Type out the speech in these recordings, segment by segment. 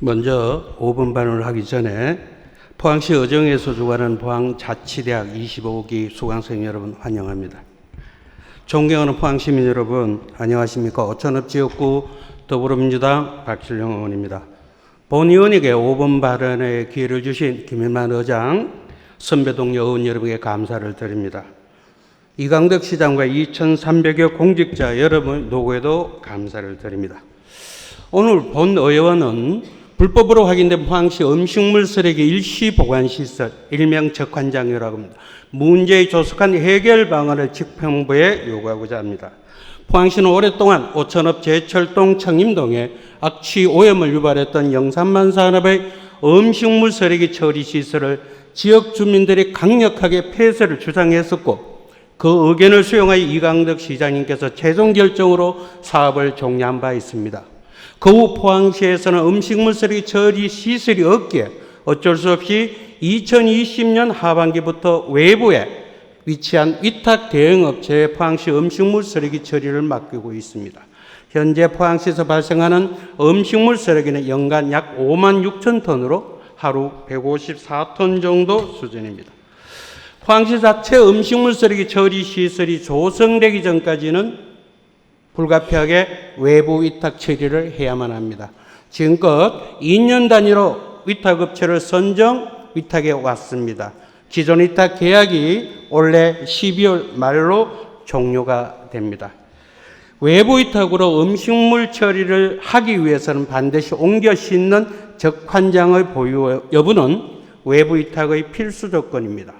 먼저 5분 반을 하기 전에 포항시 어정에서 주관하는 포항자치대학 25기 수강생 여러분 환영합니다. 존경하는 포항시민 여러분 안녕하십니까. 어천읍 지역구 더불어민주당 박실영 의원입니다. 본 의원에게 5분 발언의 기회를 주신 김일만 의장, 선배 동료 의원 여러분에게 감사를 드립니다. 이강덕 시장과 2,300여 공직자 여러분 노고에도 감사를 드립니다. 오늘 본 의원은 불법으로 확인된 포항시 음식물 쓰레기 일시 보관 시설 일명 적환장이라고 합니다. 문제의 조속한 해결 방안을 집행부에 요구하고자 합니다. 포항시는 오랫동안 오천업 제철동 청림동에 악취 오염을 유발했던 영산만 산업의 음식물 쓰레기 처리 시설을 지역 주민들이 강력하게 폐쇄를 주장했었고 그 의견을 수용하여 이강덕 시장님께서 최종 결정으로 사업을 종료한 바 있습니다. 그후 포항시에서는 음식물 쓰레기 처리 시설이 없기에 어쩔 수 없이 2020년 하반기부터 외부에 위치한 위탁 대응업체에 포항시 음식물 쓰레기 처리를 맡기고 있습니다. 현재 포항시에서 발생하는 음식물 쓰레기는 연간 약 5만 6천 톤으로 하루 154톤 정도 수준입니다. 포항시 자체 음식물 쓰레기 처리 시설이 조성되기 전까지는 불가피하게 외부 위탁 처리를 해야만 합니다. 지금껏 2년 단위로 위탁업체를 선정 위탁해 왔습니다. 기존 위탁 계약이 올해 12월 말로 종료가 됩니다. 외부 위탁으로 음식물 처리를 하기 위해서는 반드시 옮겨 싣는 적환장의 보유 여부는 외부 위탁의 필수 조건입니다.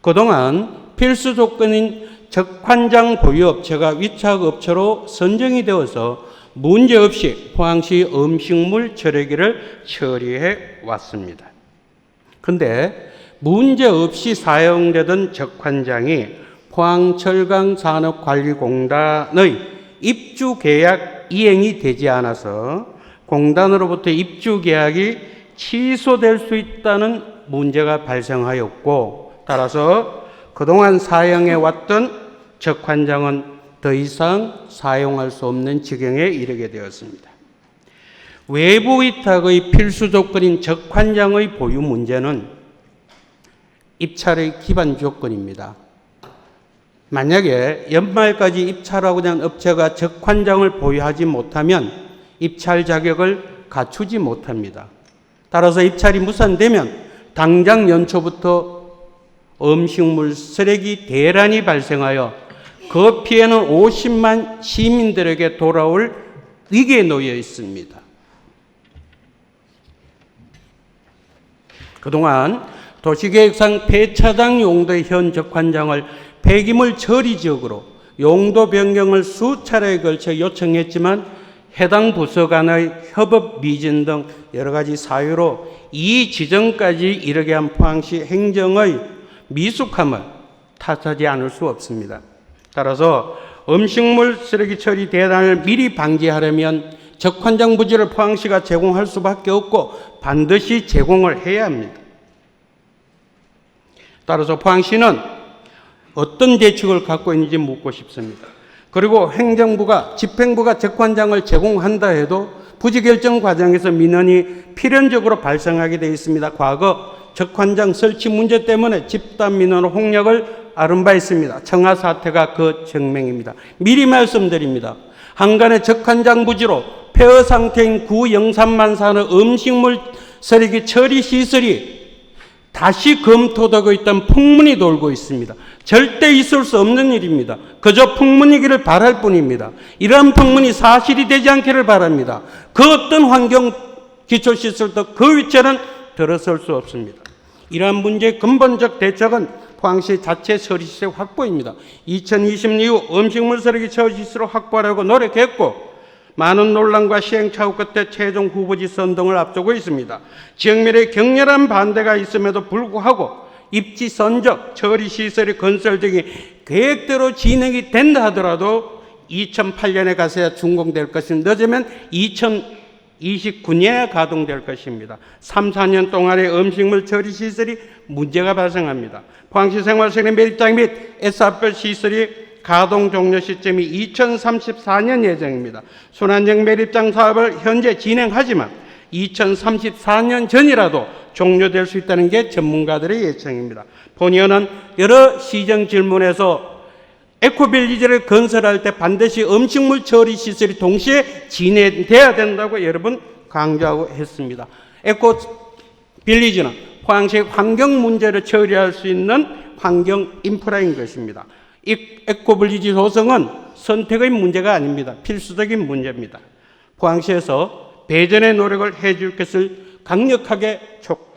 그동안 필수 조건인 적환장 보유 업체가 위탁 업체로 선정이 되어서 문제없이 포항시 음식물 처리기를 처리해 왔습니다. 근데 문제없이 사용되던 적환장이 포항철강산업관리공단의 입주 계약 이행이 되지 않아서 공단으로부터 입주 계약이 취소될 수 있다는 문제가 발생하였고 따라서 그동안 사용해 왔던 적 환장은 더 이상 사용할 수 없는 지경에 이르게 되었습니다. 외부 위탁의 필수 조건인 적환장의 보유 문제는 입찰의 기반 조건입니다. 만약에 연말까지 입찰하고자 하는 업체가 적환장을 보유하지 못하면 입찰 자격을 갖추지 못합니다. 따라서 입찰이 무산되면 당장 연초부터 음식물 쓰레기 대란이 발생하여 그 피해는 50만 시민들에게 돌아올 위기에 놓여 있습니다. 그동안 도시계획상 폐차장 용도의 현 적환장을 폐기물 처리 지역으로 용도 변경을 수차례에 걸쳐 요청했지만 해당 부서 간의 협업 미진 등 여러 가지 사유로 이 지점까지 이르게 한 포항시 행정의 미숙함을 탓하지 않을 수 없습니다. 따라서 음식물 쓰레기 처리 대란을 미리 방지하려면 적환장 부지를 포항시가 제공할 수밖에 없고 반드시 제공을 해야 합니다. 따라서 포항시는 어떤 대책을 갖고 있는지 묻고 싶습니다. 그리고 행정부가 집행부가 적환장을 제공한다 해도 부지 결정 과정에서 민원이 필연적으로 발생하게 되어 있습니다. 과거 적환장 설치 문제 때문에 집단 민원 홍역을 아른 바 있습니다. 청하 사태가 그 증명입니다. 미리 말씀드립니다. 한간의 적환장 부지로 폐허 상태인 구 영산만 사는 음식물 쓰레기 처리 시설이 다시 검토되고 있다는 풍문이 돌고 있습니다. 절대 있을 수 없는 일입니다. 그저 풍문이기를 바랄 뿐입니다. 이러한 풍문이 사실이 되지 않기를 바랍니다. 그 어떤 환경 기초시설도 그 위치는 들어설 수 없습니다. 이러한 문제의 근본적 대책은 포항시 자체 처리시설 확보입니다. 2020년 이후 음식물 쓰레기 처리시설 확보하려고 노력했고 많은 논란과 시행착오 끝에 최종 후보지 선동을 앞두고 있습니다. 지역민의 격렬한 반대가 있음에도 불구하고 입지 선적, 처리 시설의 건설 등이 계획대로 진행이 된다 하더라도 2008년에 가서야 준공될 것은 늦으면 2029년에 가동될 것입니다. 3, 4년 동안의 음식물 처리 시설이 문제가 발생합니다. 포항시 생활시설 매립장 및 S합별 시설이 가동 종료 시점이 2034년 예정입니다. 순환형 매립장 사업을 현재 진행하지만 2034년 전이라도 종료될 수 있다는 게 전문가들의 예측입니다. 본의원은 여러 시정 질문에서 에코빌리지를 건설할 때 반드시 음식물 처리 시설이 동시에 진행돼야 된다고 여러 번 강조하고 했습니다. 에코 빌리지는 포항시의 환경 문제를 처리할 수 있는 환경 인프라인 것입니다. 이 에코빌리지 조성은 선택의 문제가 아닙니다. 필수적인 문제입니다. 포항시에서 배전의 노력을 해줄 것을 강력하게 촉